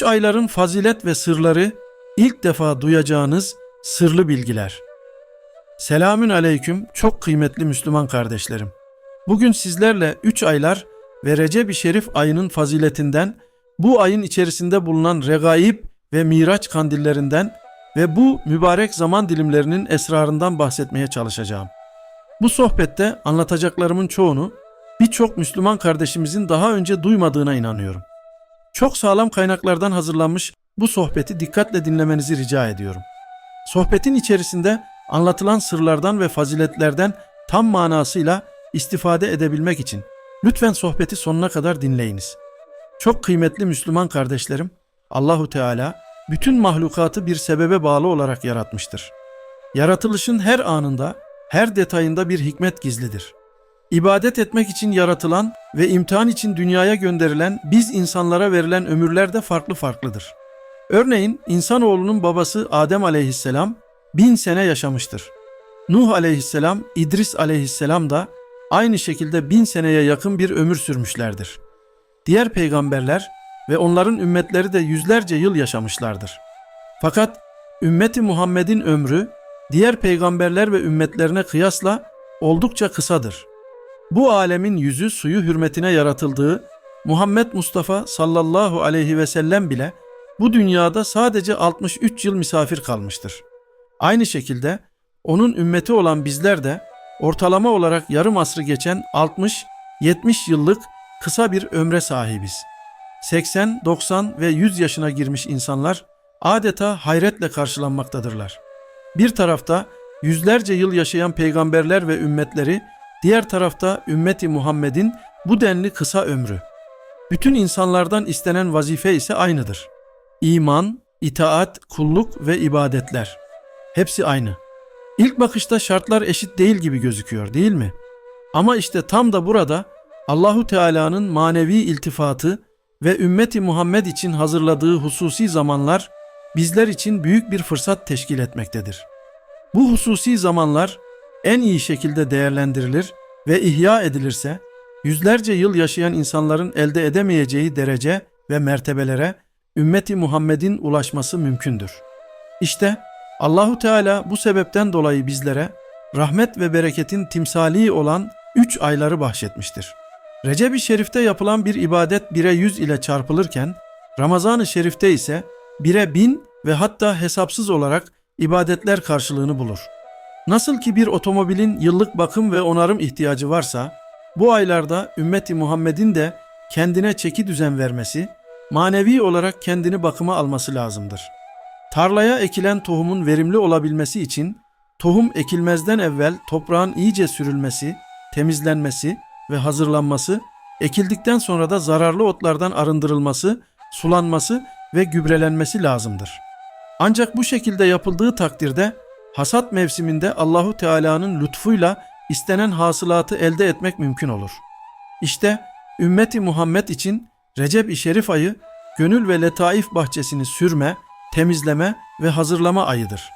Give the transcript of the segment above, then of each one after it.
Üç ayların fazilet ve sırları ilk defa duyacağınız sırlı bilgiler. Selamün aleyküm çok kıymetli Müslüman kardeşlerim. Bugün sizlerle üç aylar ve Recep-i Şerif ayının faziletinden, bu ayın içerisinde bulunan regaib ve miraç kandillerinden ve bu mübarek zaman dilimlerinin esrarından bahsetmeye çalışacağım. Bu sohbette anlatacaklarımın çoğunu birçok Müslüman kardeşimizin daha önce duymadığına inanıyorum. Çok sağlam kaynaklardan hazırlanmış bu sohbeti dikkatle dinlemenizi rica ediyorum. Sohbetin içerisinde anlatılan sırlardan ve faziletlerden tam manasıyla istifade edebilmek için lütfen sohbeti sonuna kadar dinleyiniz. Çok kıymetli Müslüman kardeşlerim, Allahu Teala bütün mahlukatı bir sebebe bağlı olarak yaratmıştır. Yaratılışın her anında, her detayında bir hikmet gizlidir. İbadet etmek için yaratılan ve imtihan için dünyaya gönderilen biz insanlara verilen ömürler de farklı farklıdır. Örneğin insanoğlunun babası Adem aleyhisselam bin sene yaşamıştır. Nuh aleyhisselam, İdris aleyhisselam da aynı şekilde bin seneye yakın bir ömür sürmüşlerdir. Diğer peygamberler ve onların ümmetleri de yüzlerce yıl yaşamışlardır. Fakat ümmeti Muhammed'in ömrü diğer peygamberler ve ümmetlerine kıyasla oldukça kısadır. Bu alemin yüzü suyu hürmetine yaratıldığı Muhammed Mustafa sallallahu aleyhi ve sellem bile bu dünyada sadece 63 yıl misafir kalmıştır. Aynı şekilde onun ümmeti olan bizler de ortalama olarak yarım asrı geçen 60-70 yıllık kısa bir ömre sahibiz. 80, 90 ve 100 yaşına girmiş insanlar adeta hayretle karşılanmaktadırlar. Bir tarafta yüzlerce yıl yaşayan peygamberler ve ümmetleri, diğer tarafta ümmeti Muhammed'in bu denli kısa ömrü. Bütün insanlardan istenen vazife ise aynıdır. İman, itaat, kulluk ve ibadetler. Hepsi aynı. İlk bakışta şartlar eşit değil gibi gözüküyor, değil mi? Ama işte tam da burada Allahu Teala'nın manevi iltifatı ve ümmeti Muhammed için hazırladığı hususi zamanlar bizler için büyük bir fırsat teşkil etmektedir. Bu hususi zamanlar en iyi şekilde değerlendirilir ve ihya edilirse yüzlerce yıl yaşayan insanların elde edemeyeceği derece ve mertebelere ümmeti Muhammed'in ulaşması mümkündür. İşte Allahu Teala bu sebepten dolayı bizlere rahmet ve bereketin timsali olan üç ayları bahşetmiştir. Recep-i Şerif'te yapılan bir ibadet bire yüz ile çarpılırken, Ramazan-ı Şerif'te ise bire bin ve hatta hesapsız olarak ibadetler karşılığını bulur. Nasıl ki bir otomobilin yıllık bakım ve onarım ihtiyacı varsa, bu aylarda ümmeti Muhammed'in de kendine çeki düzen vermesi, manevi olarak kendini bakıma alması lazımdır. Tarlaya ekilen tohumun verimli olabilmesi için tohum ekilmezden evvel toprağın iyice sürülmesi, temizlenmesi ve hazırlanması, ekildikten sonra da zararlı otlardan arındırılması, sulanması ve gübrelenmesi lazımdır. Ancak bu şekilde yapıldığı takdirde hasat mevsiminde Allahu Teala'nın lütfuyla istenen hasılatı elde etmek mümkün olur. İşte ümmeti Muhammed için Recep-i Şerif ayı gönül ve letaif bahçesini sürme, temizleme ve hazırlama ayıdır.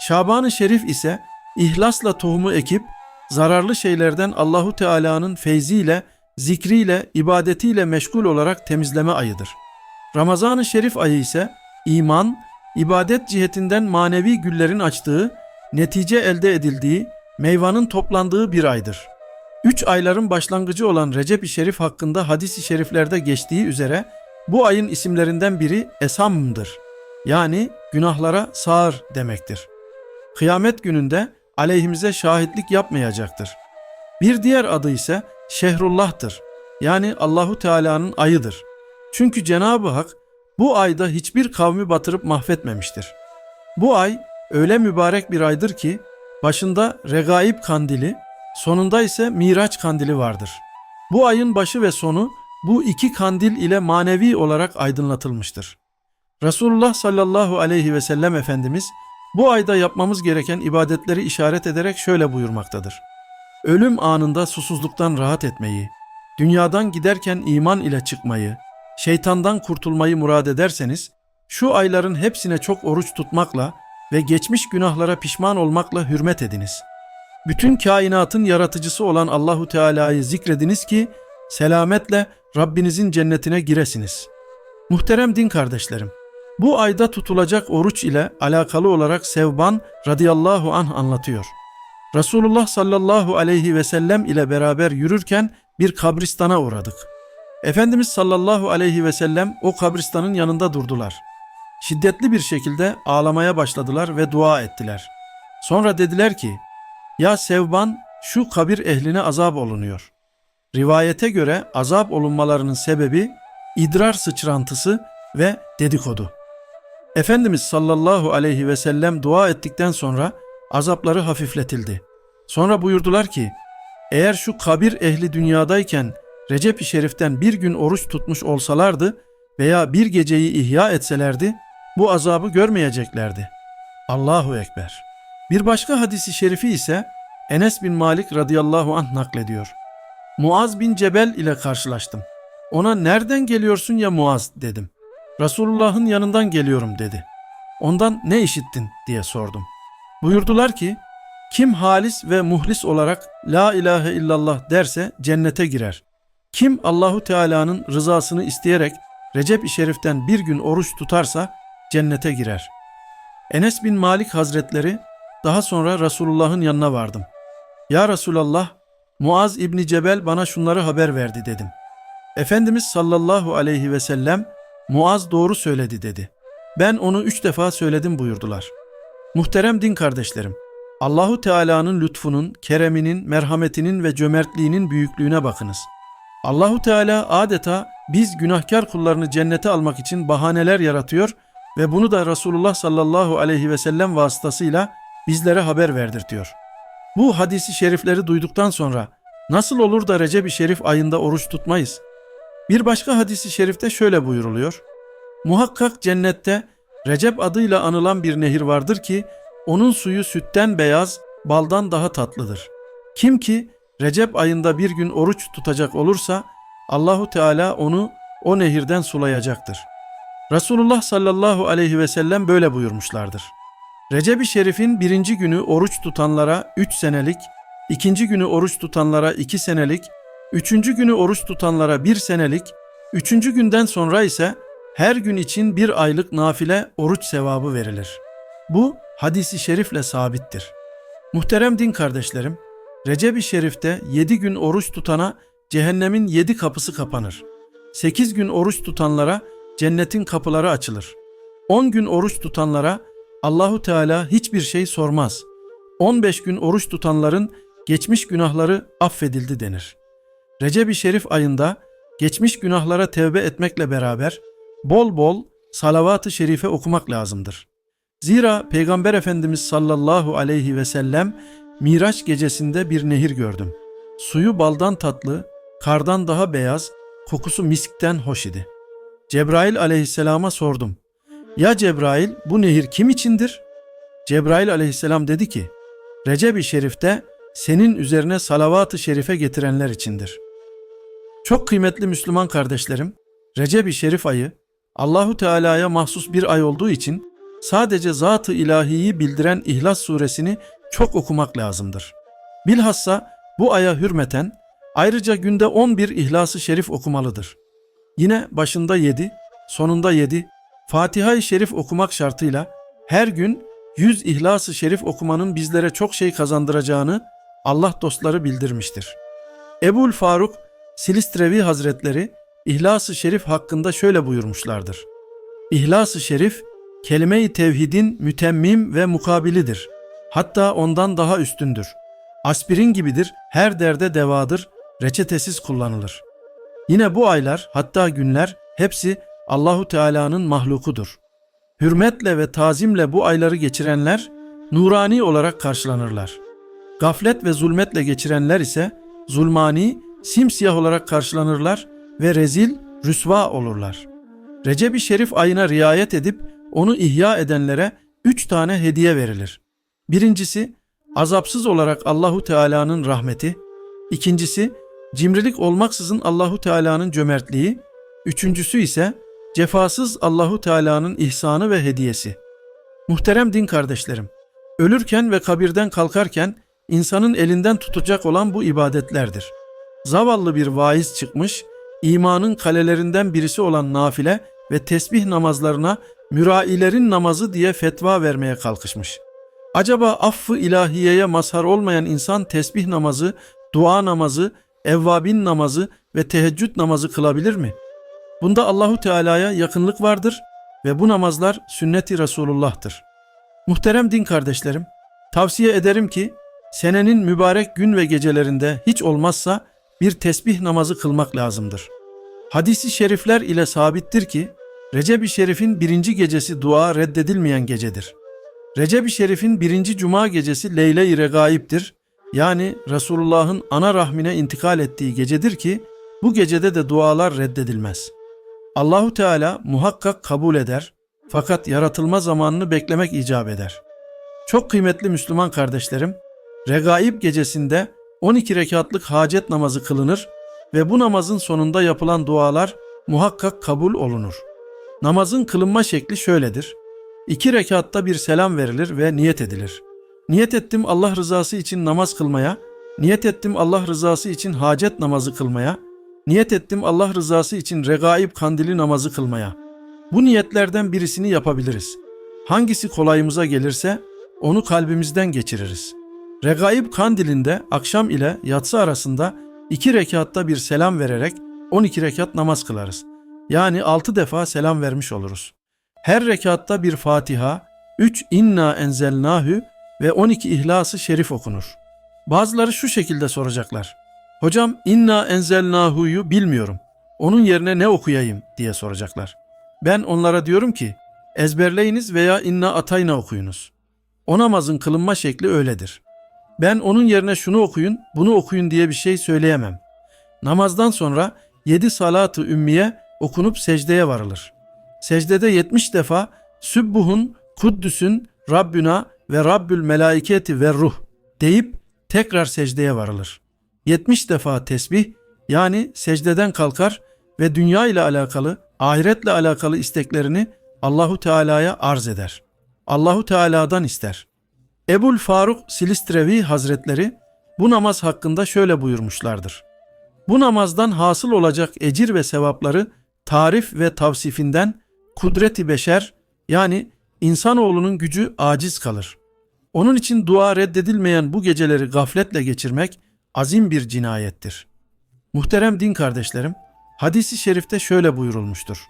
Şaban-ı Şerif ise ihlasla tohumu ekip zararlı şeylerden Allahu Teala'nın feyziyle, zikriyle, ibadetiyle meşgul olarak temizleme ayıdır. Ramazan-ı Şerif ayı ise iman, ibadet cihetinden manevi güllerin açtığı, netice elde edildiği, meyvanın toplandığı bir aydır. Üç ayların başlangıcı olan Recep-i Şerif hakkında hadis-i şeriflerde geçtiği üzere bu ayın isimlerinden biri Esam'dır. Yani günahlara sağır demektir. Kıyamet gününde aleyhimize şahitlik yapmayacaktır. Bir diğer adı ise Şehrullah'tır. Yani Allahu Teala'nın ayıdır. Çünkü Cenab-ı Hak bu ayda hiçbir kavmi batırıp mahvetmemiştir. Bu ay öyle mübarek bir aydır ki başında regaib kandili, sonunda ise miraç kandili vardır. Bu ayın başı ve sonu bu iki kandil ile manevi olarak aydınlatılmıştır. Resulullah sallallahu aleyhi ve sellem Efendimiz bu ayda yapmamız gereken ibadetleri işaret ederek şöyle buyurmaktadır. Ölüm anında susuzluktan rahat etmeyi, dünyadan giderken iman ile çıkmayı, şeytandan kurtulmayı murad ederseniz, şu ayların hepsine çok oruç tutmakla ve geçmiş günahlara pişman olmakla hürmet ediniz. Bütün kainatın yaratıcısı olan Allahu Teala'yı zikrediniz ki selametle Rabbinizin cennetine giresiniz. Muhterem din kardeşlerim, bu ayda tutulacak oruç ile alakalı olarak Sevban radıyallahu anh anlatıyor. Resulullah sallallahu aleyhi ve sellem ile beraber yürürken bir kabristana uğradık. Efendimiz sallallahu aleyhi ve sellem o kabristanın yanında durdular. Şiddetli bir şekilde ağlamaya başladılar ve dua ettiler. Sonra dediler ki, Ya Sevban şu kabir ehline azap olunuyor. Rivayete göre azap olunmalarının sebebi idrar sıçrantısı ve dedikodu. Efendimiz sallallahu aleyhi ve sellem dua ettikten sonra azapları hafifletildi. Sonra buyurdular ki, eğer şu kabir ehli dünyadayken Recep-i Şerif'ten bir gün oruç tutmuş olsalardı veya bir geceyi ihya etselerdi, bu azabı görmeyeceklerdi. Allahu Ekber. Bir başka hadisi şerifi ise Enes bin Malik radıyallahu anh naklediyor. Muaz bin Cebel ile karşılaştım. Ona nereden geliyorsun ya Muaz dedim. Resulullah'ın yanından geliyorum dedi. Ondan ne işittin diye sordum. Buyurdular ki kim halis ve muhlis olarak la ilahe illallah derse cennete girer. Kim Allahu Teala'nın rızasını isteyerek Recep-i Şerif'ten bir gün oruç tutarsa cennete girer. Enes bin Malik Hazretleri daha sonra Resulullah'ın yanına vardım. Ya Resulallah, Muaz İbni Cebel bana şunları haber verdi dedim. Efendimiz sallallahu aleyhi ve sellem Muaz doğru söyledi dedi. Ben onu üç defa söyledim buyurdular. Muhterem din kardeşlerim, Allahu Teala'nın lütfunun, kereminin, merhametinin ve cömertliğinin büyüklüğüne bakınız. Allahu Teala adeta biz günahkar kullarını cennete almak için bahaneler yaratıyor ve bunu da Resulullah sallallahu aleyhi ve sellem vasıtasıyla bizlere haber verdirtiyor. Bu hadisi şerifleri duyduktan sonra nasıl olur da Recep-i Şerif ayında oruç tutmayız? Bir başka hadisi şerifte şöyle buyuruluyor. Muhakkak cennette Recep adıyla anılan bir nehir vardır ki onun suyu sütten beyaz, baldan daha tatlıdır. Kim ki Recep ayında bir gün oruç tutacak olursa Allahu Teala onu o nehirden sulayacaktır. Resulullah sallallahu aleyhi ve sellem böyle buyurmuşlardır. Recep-i Şerif'in birinci günü oruç tutanlara üç senelik, ikinci günü oruç tutanlara iki senelik, üçüncü günü oruç tutanlara bir senelik, üçüncü günden sonra ise her gün için bir aylık nafile oruç sevabı verilir. Bu hadisi şerifle sabittir. Muhterem din kardeşlerim, Recep-i Şerif'te yedi gün oruç tutana cehennemin yedi kapısı kapanır. Sekiz gün oruç tutanlara cennetin kapıları açılır. On gün oruç tutanlara Allahu Teala hiçbir şey sormaz. 15 gün oruç tutanların geçmiş günahları affedildi denir. Recep-i Şerif ayında geçmiş günahlara tevbe etmekle beraber bol bol salavat-ı şerife okumak lazımdır. Zira Peygamber Efendimiz sallallahu aleyhi ve sellem Miraç gecesinde bir nehir gördüm. Suyu baldan tatlı, kardan daha beyaz, kokusu miskten hoş idi. Cebrail aleyhisselama sordum. Ya Cebrail bu nehir kim içindir? Cebrail aleyhisselam dedi ki, Recep-i Şerif'te senin üzerine salavat-ı şerife getirenler içindir. Çok kıymetli Müslüman kardeşlerim, Recep-i Şerif ayı Allahu Teala'ya mahsus bir ay olduğu için sadece zat-ı ilahiyi bildiren İhlas suresini çok okumak lazımdır. Bilhassa bu aya hürmeten ayrıca günde 11 İhlas-ı Şerif okumalıdır. Yine başında 7, sonunda 7, Fatiha-i Şerif okumak şartıyla her gün 100 İhlas-ı Şerif okumanın bizlere çok şey kazandıracağını Allah dostları bildirmiştir. Ebul Faruk Silistrevi Hazretleri İhlas-ı Şerif hakkında şöyle buyurmuşlardır. İhlas-ı Şerif kelime-i tevhidin mütemmim ve mukabilidir. Hatta ondan daha üstündür. Aspirin gibidir, her derde devadır, reçetesiz kullanılır. Yine bu aylar, hatta günler hepsi Allahu Teala'nın mahlukudur. Hürmetle ve tazimle bu ayları geçirenler nurani olarak karşılanırlar. Gaflet ve zulmetle geçirenler ise zulmani, simsiyah olarak karşılanırlar ve rezil, rüsva olurlar. Recep-i Şerif ayına riayet edip onu ihya edenlere üç tane hediye verilir. Birincisi azapsız olarak Allahu Teala'nın rahmeti, ikincisi cimrilik olmaksızın Allahu Teala'nın cömertliği, üçüncüsü ise cefasız Allahu Teala'nın ihsanı ve hediyesi. Muhterem din kardeşlerim, ölürken ve kabirden kalkarken insanın elinden tutacak olan bu ibadetlerdir. Zavallı bir vaiz çıkmış, imanın kalelerinden birisi olan nafile ve tesbih namazlarına mürailerin namazı diye fetva vermeye kalkışmış. Acaba affı ilahiyeye mazhar olmayan insan tesbih namazı, dua namazı, evvabin namazı ve teheccüd namazı kılabilir mi? Bunda Allahu Teala'ya yakınlık vardır ve bu namazlar sünneti Resulullah'tır. Muhterem din kardeşlerim, tavsiye ederim ki senenin mübarek gün ve gecelerinde hiç olmazsa bir tesbih namazı kılmak lazımdır. Hadisi şerifler ile sabittir ki Recep-i Şerif'in birinci gecesi dua reddedilmeyen gecedir. Recep-i Şerif'in birinci cuma gecesi Leyle-i Regaib'dir. Yani Resulullah'ın ana rahmine intikal ettiği gecedir ki bu gecede de dualar reddedilmez. Allahu Teala muhakkak kabul eder fakat yaratılma zamanını beklemek icap eder. Çok kıymetli Müslüman kardeşlerim, Regaib gecesinde 12 rekatlık hacet namazı kılınır ve bu namazın sonunda yapılan dualar muhakkak kabul olunur. Namazın kılınma şekli şöyledir. İki rekatta bir selam verilir ve niyet edilir. Niyet ettim Allah rızası için namaz kılmaya, niyet ettim Allah rızası için hacet namazı kılmaya, niyet ettim Allah rızası için regaib kandili namazı kılmaya. Bu niyetlerden birisini yapabiliriz. Hangisi kolayımıza gelirse onu kalbimizden geçiririz. Regaib kandilinde akşam ile yatsı arasında iki rekatta bir selam vererek 12 rekat namaz kılarız. Yani 6 defa selam vermiş oluruz. Her rekatta bir Fatiha, 3 inna enzelnahü ve 12 İhlas-ı Şerif okunur. Bazıları şu şekilde soracaklar. Hocam inna enzelnahu'yu bilmiyorum. Onun yerine ne okuyayım diye soracaklar. Ben onlara diyorum ki ezberleyiniz veya inna atayna okuyunuz. O namazın kılınma şekli öyledir. Ben onun yerine şunu okuyun, bunu okuyun diye bir şey söyleyemem. Namazdan sonra yedi salatı ümmiye okunup secdeye varılır. Secdede 70 defa Sübbuhun, Kuddüs'ün, Rabbüna ve Rabbül melaiketi ve ruh deyip tekrar secdeye varılır. 70 defa tesbih yani secdeden kalkar ve dünya ile alakalı, ahiretle alakalı isteklerini Allahu Teala'ya arz eder. Allahu Teala'dan ister. Ebul Faruk Silistrevi Hazretleri bu namaz hakkında şöyle buyurmuşlardır. Bu namazdan hasıl olacak ecir ve sevapları tarif ve tavsifinden kudreti beşer yani insanoğlunun gücü aciz kalır. Onun için dua reddedilmeyen bu geceleri gafletle geçirmek azim bir cinayettir. Muhterem din kardeşlerim, hadisi şerifte şöyle buyurulmuştur.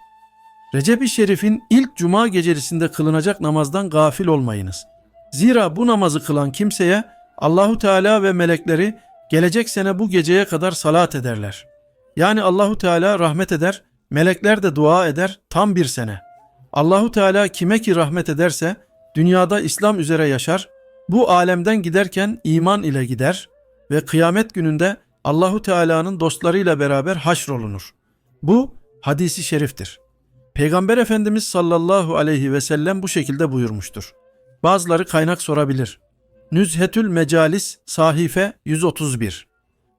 Recep-i Şerif'in ilk cuma gecelisinde kılınacak namazdan gafil olmayınız. Zira bu namazı kılan kimseye Allahu Teala ve melekleri gelecek sene bu geceye kadar salat ederler. Yani Allahu Teala rahmet eder, melekler de dua eder tam bir sene. Allahu Teala kime ki rahmet ederse dünyada İslam üzere yaşar, bu alemden giderken iman ile gider ve kıyamet gününde Allahu Teala'nın dostlarıyla beraber haşrolunur. Bu hadisi şeriftir. Peygamber Efendimiz sallallahu aleyhi ve sellem bu şekilde buyurmuştur. Bazıları kaynak sorabilir. Nüzhetül Mecalis sahife 131.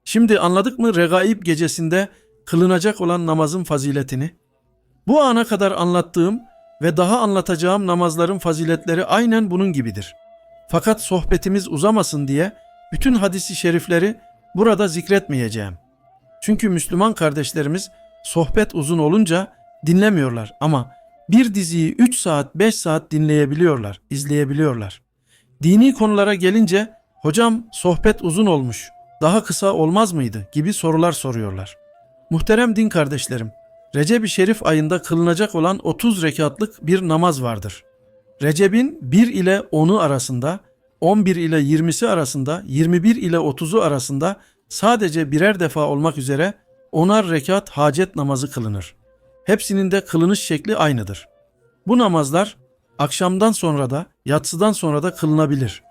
Şimdi anladık mı Regaib gecesinde kılınacak olan namazın faziletini? Bu ana kadar anlattığım ve daha anlatacağım namazların faziletleri aynen bunun gibidir. Fakat sohbetimiz uzamasın diye bütün hadisi şerifleri burada zikretmeyeceğim. Çünkü Müslüman kardeşlerimiz sohbet uzun olunca dinlemiyorlar ama bir diziyi 3 saat 5 saat dinleyebiliyorlar, izleyebiliyorlar. Dini konulara gelince hocam sohbet uzun olmuş, daha kısa olmaz mıydı gibi sorular soruyorlar. Muhterem din kardeşlerim, Recep-i Şerif ayında kılınacak olan 30 rekatlık bir namaz vardır. Recep'in 1 ile 10'u arasında, 11 ile 20'si arasında, 21 ile 30'u arasında sadece birer defa olmak üzere onar rekat hacet namazı kılınır. Hepsinin de kılınış şekli aynıdır. Bu namazlar akşamdan sonra da yatsıdan sonra da kılınabilir.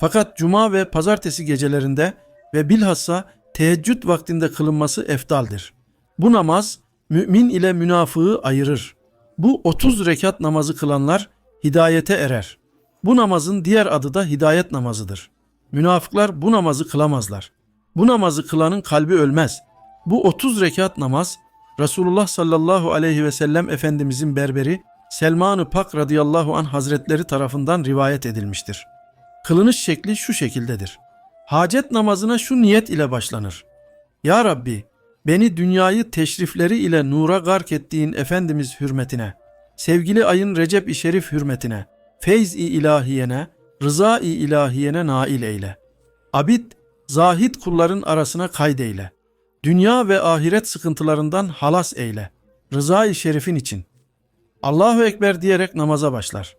Fakat cuma ve pazartesi gecelerinde ve bilhassa teheccüd vaktinde kılınması eftaldir. Bu namaz mümin ile münafığı ayırır. Bu 30 rekat namazı kılanlar hidayete erer. Bu namazın diğer adı da hidayet namazıdır. Münafıklar bu namazı kılamazlar. Bu namazı kılanın kalbi ölmez. Bu 30 rekat namaz Resulullah sallallahu aleyhi ve sellem Efendimizin berberi Selman-ı Pak radıyallahu an hazretleri tarafından rivayet edilmiştir. Kılınış şekli şu şekildedir. Hacet namazına şu niyet ile başlanır. Ya Rabbi beni dünyayı teşrifleri ile nura gark ettiğin Efendimiz hürmetine, sevgili ayın Recep-i Şerif hürmetine, feyz-i ilahiyene, rıza-i ilahiyene nail eyle. Abid, zahid kulların arasına kaydeyle. Dünya ve ahiret sıkıntılarından halas eyle. Rıza-i şerifin için. Allahu Ekber diyerek namaza başlar.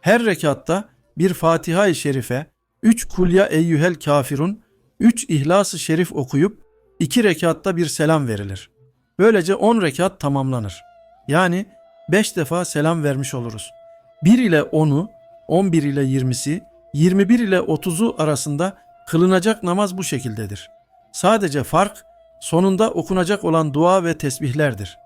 Her rekatta bir Fatiha-i Şerife, üç Kulya Eyyühel Kafirun, üç İhlas-ı Şerif okuyup iki rekatta bir selam verilir. Böylece on rekat tamamlanır. Yani beş defa selam vermiş oluruz. 1 ile 10'u, 11 ile 20'si, 21 ile 30'u arasında kılınacak namaz bu şekildedir. Sadece fark sonunda okunacak olan dua ve tesbihlerdir.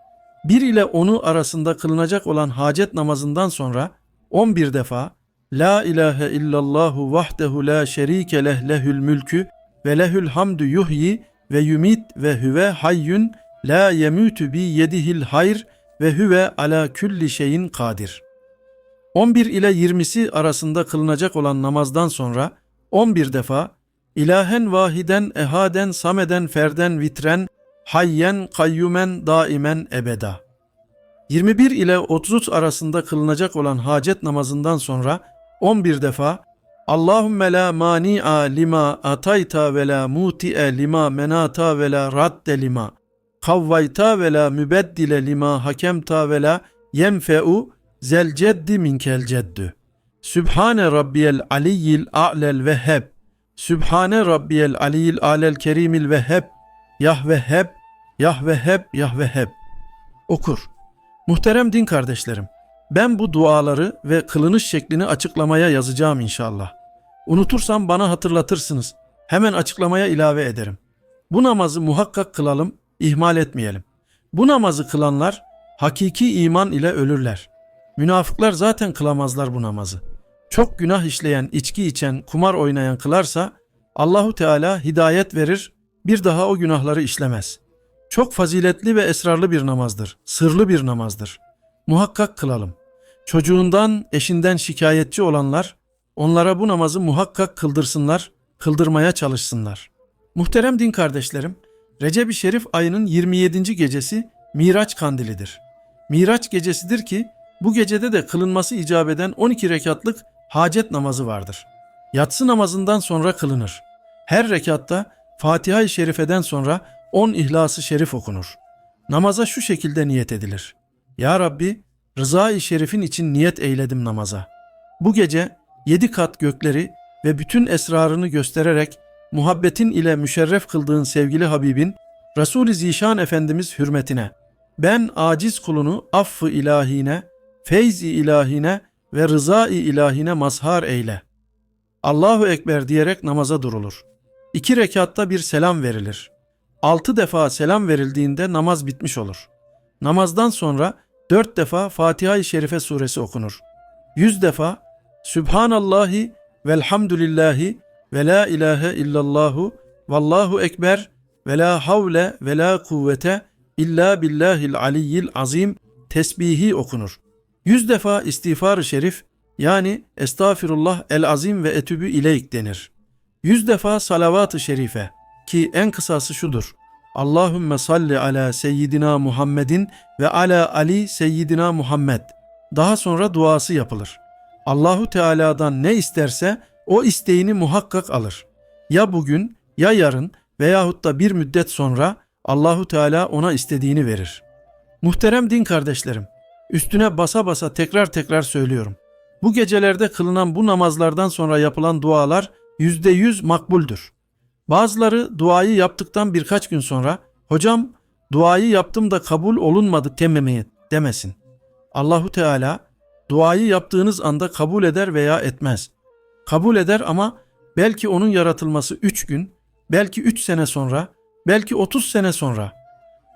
1 ile 10'u arasında kılınacak olan hacet namazından sonra 11 defa La ilahe illallahu vahdehu la şerike leh lehül mülkü ve lehül hamdü yuhyi ve yumit ve hüve hayyün la yemütü bi yedihil hayr ve hüve ala külli şeyin kadir. 11 ile 20'si arasında kılınacak olan namazdan sonra 11 defa İlahen vahiden ehaden sameden ferden vitren hayyen kayyumen daimen ebeda. 21 ile 33 arasında kılınacak olan hacet namazından sonra 11 defa Allahümme la mani'a lima atayta ve la muti'e lima menata ve la radde lima kavvayta ve la mübeddile lima hakemta ve la yenfe'u zel ceddi minkel ceddü. Sübhane rabbiyel aliyyil a'lel vehheb. Sübhane rabbiyel aliyyil a'lel kerimil vehheb. Yah vehheb, yah vehheb, yah vehheb. Okur. Muhterem din kardeşlerim, ben bu duaları ve kılınış şeklini açıklamaya yazacağım inşallah. Unutursam bana hatırlatırsınız. Hemen açıklamaya ilave ederim. Bu namazı muhakkak kılalım, ihmal etmeyelim. Bu namazı kılanlar hakiki iman ile ölürler. Münafıklar zaten kılamazlar bu namazı. Çok günah işleyen, içki içen, kumar oynayan kılarsa Allahu Teala hidayet verir, bir daha o günahları işlemez. Çok faziletli ve esrarlı bir namazdır, sırlı bir namazdır. Muhakkak kılalım. Çocuğundan, eşinden şikayetçi olanlar onlara bu namazı muhakkak kıldırsınlar, kıldırmaya çalışsınlar. Muhterem din kardeşlerim, Recep-i Şerif ayının 27. gecesi Miraç kandilidir. Miraç gecesidir ki bu gecede de kılınması icap eden 12 rekatlık hacet namazı vardır. Yatsı namazından sonra kılınır. Her rekatta Fatiha-i Şerife'den sonra 10 İhlas-ı Şerif okunur. Namaza şu şekilde niyet edilir. Ya Rabbi, rıza-i şerifin için niyet eyledim namaza. Bu gece yedi kat gökleri ve bütün esrarını göstererek muhabbetin ile müşerref kıldığın sevgili Habibin, Resul-i Zişan Efendimiz hürmetine, ben aciz kulunu affı ilahine, feyzi ilahine ve rızai ilahine mazhar eyle. Allahu Ekber diyerek namaza durulur. İki rekatta bir selam verilir. Altı defa selam verildiğinde namaz bitmiş olur. Namazdan sonra dört defa Fatiha-i Şerife suresi okunur. Yüz defa Sübhanallahi velhamdülillahi ve la ilahe illallahu vallahu ekber ve la havle ve la kuvvete illa billahil aliyyil azim tesbihi okunur. Yüz defa istiğfar-ı şerif yani estağfirullah el azim ve etübü ileyk denir. Yüz defa salavat-ı şerife ki en kısası şudur. Allahümme salli ala seyyidina Muhammedin ve ala Ali seyyidina Muhammed. Daha sonra duası yapılır. Allahu Teala'dan ne isterse o isteğini muhakkak alır. Ya bugün ya yarın veyahut da bir müddet sonra Allahu Teala ona istediğini verir. Muhterem din kardeşlerim, üstüne basa basa tekrar tekrar söylüyorum. Bu gecelerde kılınan bu namazlardan sonra yapılan dualar yüzde yüz makbuldür. Bazıları duayı yaptıktan birkaç gün sonra hocam duayı yaptım da kabul olunmadı dememeye demesin. Allahu Teala duayı yaptığınız anda kabul eder veya etmez. Kabul eder ama belki onun yaratılması 3 gün, belki 3 sene sonra, belki 30 sene sonra.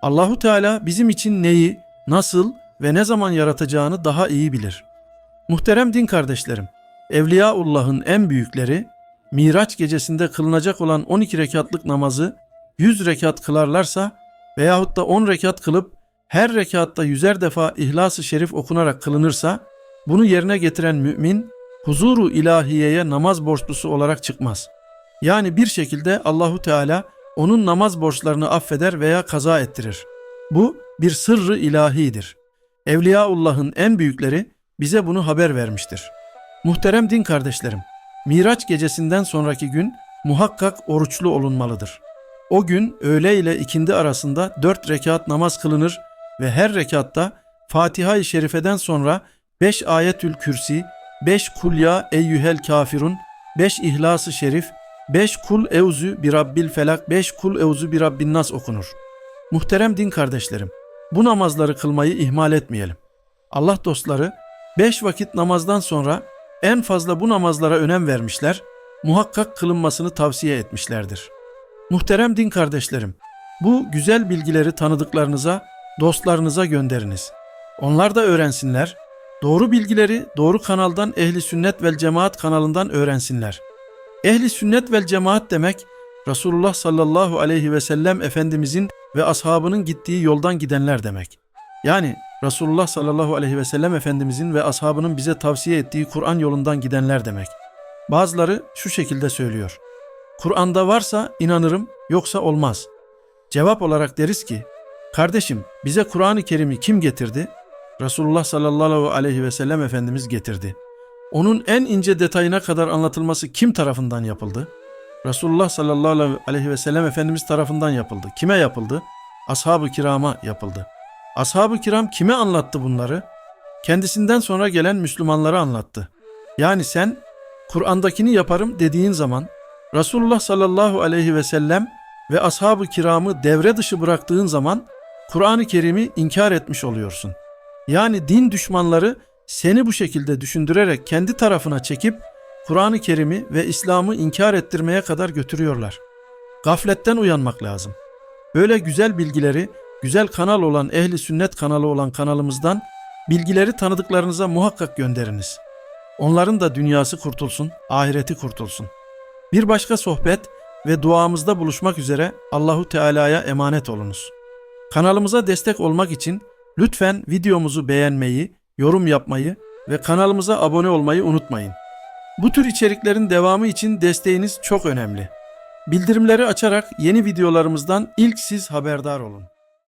Allahu Teala bizim için neyi, nasıl ve ne zaman yaratacağını daha iyi bilir. Muhterem din kardeşlerim, Evliyaullah'ın en büyükleri Miraç gecesinde kılınacak olan 12 rekatlık namazı 100 rekat kılarlarsa veyahut da 10 rekat kılıp her rekatta yüzer defa İhlas-ı Şerif okunarak kılınırsa bunu yerine getiren mümin huzuru ilahiyeye namaz borçlusu olarak çıkmaz. Yani bir şekilde Allahu Teala onun namaz borçlarını affeder veya kaza ettirir. Bu bir sırrı ilahidir. Evliyaullah'ın en büyükleri bize bunu haber vermiştir. Muhterem din kardeşlerim, Miraç gecesinden sonraki gün muhakkak oruçlu olunmalıdır. O gün öğle ile ikindi arasında dört rekat namaz kılınır ve her rekatta Fatiha-i Şerife'den sonra beş ayetül kürsi, beş kulya eyyühel kafirun, beş ihlas-ı şerif, beş kul evzu bir rabbil felak, beş kul evzu bir rabbin nas okunur. Muhterem din kardeşlerim, bu namazları kılmayı ihmal etmeyelim. Allah dostları beş vakit namazdan sonra en fazla bu namazlara önem vermişler, muhakkak kılınmasını tavsiye etmişlerdir. Muhterem din kardeşlerim, bu güzel bilgileri tanıdıklarınıza, dostlarınıza gönderiniz. Onlar da öğrensinler, doğru bilgileri doğru kanaldan Ehli Sünnet vel Cemaat kanalından öğrensinler. Ehli Sünnet vel Cemaat demek, Resulullah sallallahu aleyhi ve sellem Efendimizin ve ashabının gittiği yoldan gidenler demek. Yani Resulullah sallallahu aleyhi ve sellem Efendimizin ve ashabının bize tavsiye ettiği Kur'an yolundan gidenler demek. Bazıları şu şekilde söylüyor. Kur'an'da varsa inanırım yoksa olmaz. Cevap olarak deriz ki, kardeşim bize Kur'an-ı Kerim'i kim getirdi? Resulullah sallallahu aleyhi ve sellem Efendimiz getirdi. Onun en ince detayına kadar anlatılması kim tarafından yapıldı? Resulullah sallallahu aleyhi ve sellem Efendimiz tarafından yapıldı. Kime yapıldı? Ashab-ı kirama yapıldı. Ashab-ı kiram kime anlattı bunları? Kendisinden sonra gelen Müslümanlara anlattı. Yani sen Kur'an'dakini yaparım dediğin zaman Resulullah sallallahu aleyhi ve sellem ve ashab-ı kiramı devre dışı bıraktığın zaman Kur'an-ı Kerim'i inkar etmiş oluyorsun. Yani din düşmanları seni bu şekilde düşündürerek kendi tarafına çekip Kur'an-ı Kerim'i ve İslam'ı inkar ettirmeye kadar götürüyorlar. Gafletten uyanmak lazım. Böyle güzel bilgileri güzel kanal olan Ehli Sünnet kanalı olan kanalımızdan bilgileri tanıdıklarınıza muhakkak gönderiniz. Onların da dünyası kurtulsun, ahireti kurtulsun. Bir başka sohbet ve duamızda buluşmak üzere Allahu Teala'ya emanet olunuz. Kanalımıza destek olmak için lütfen videomuzu beğenmeyi, yorum yapmayı ve kanalımıza abone olmayı unutmayın. Bu tür içeriklerin devamı için desteğiniz çok önemli. Bildirimleri açarak yeni videolarımızdan ilk siz haberdar olun.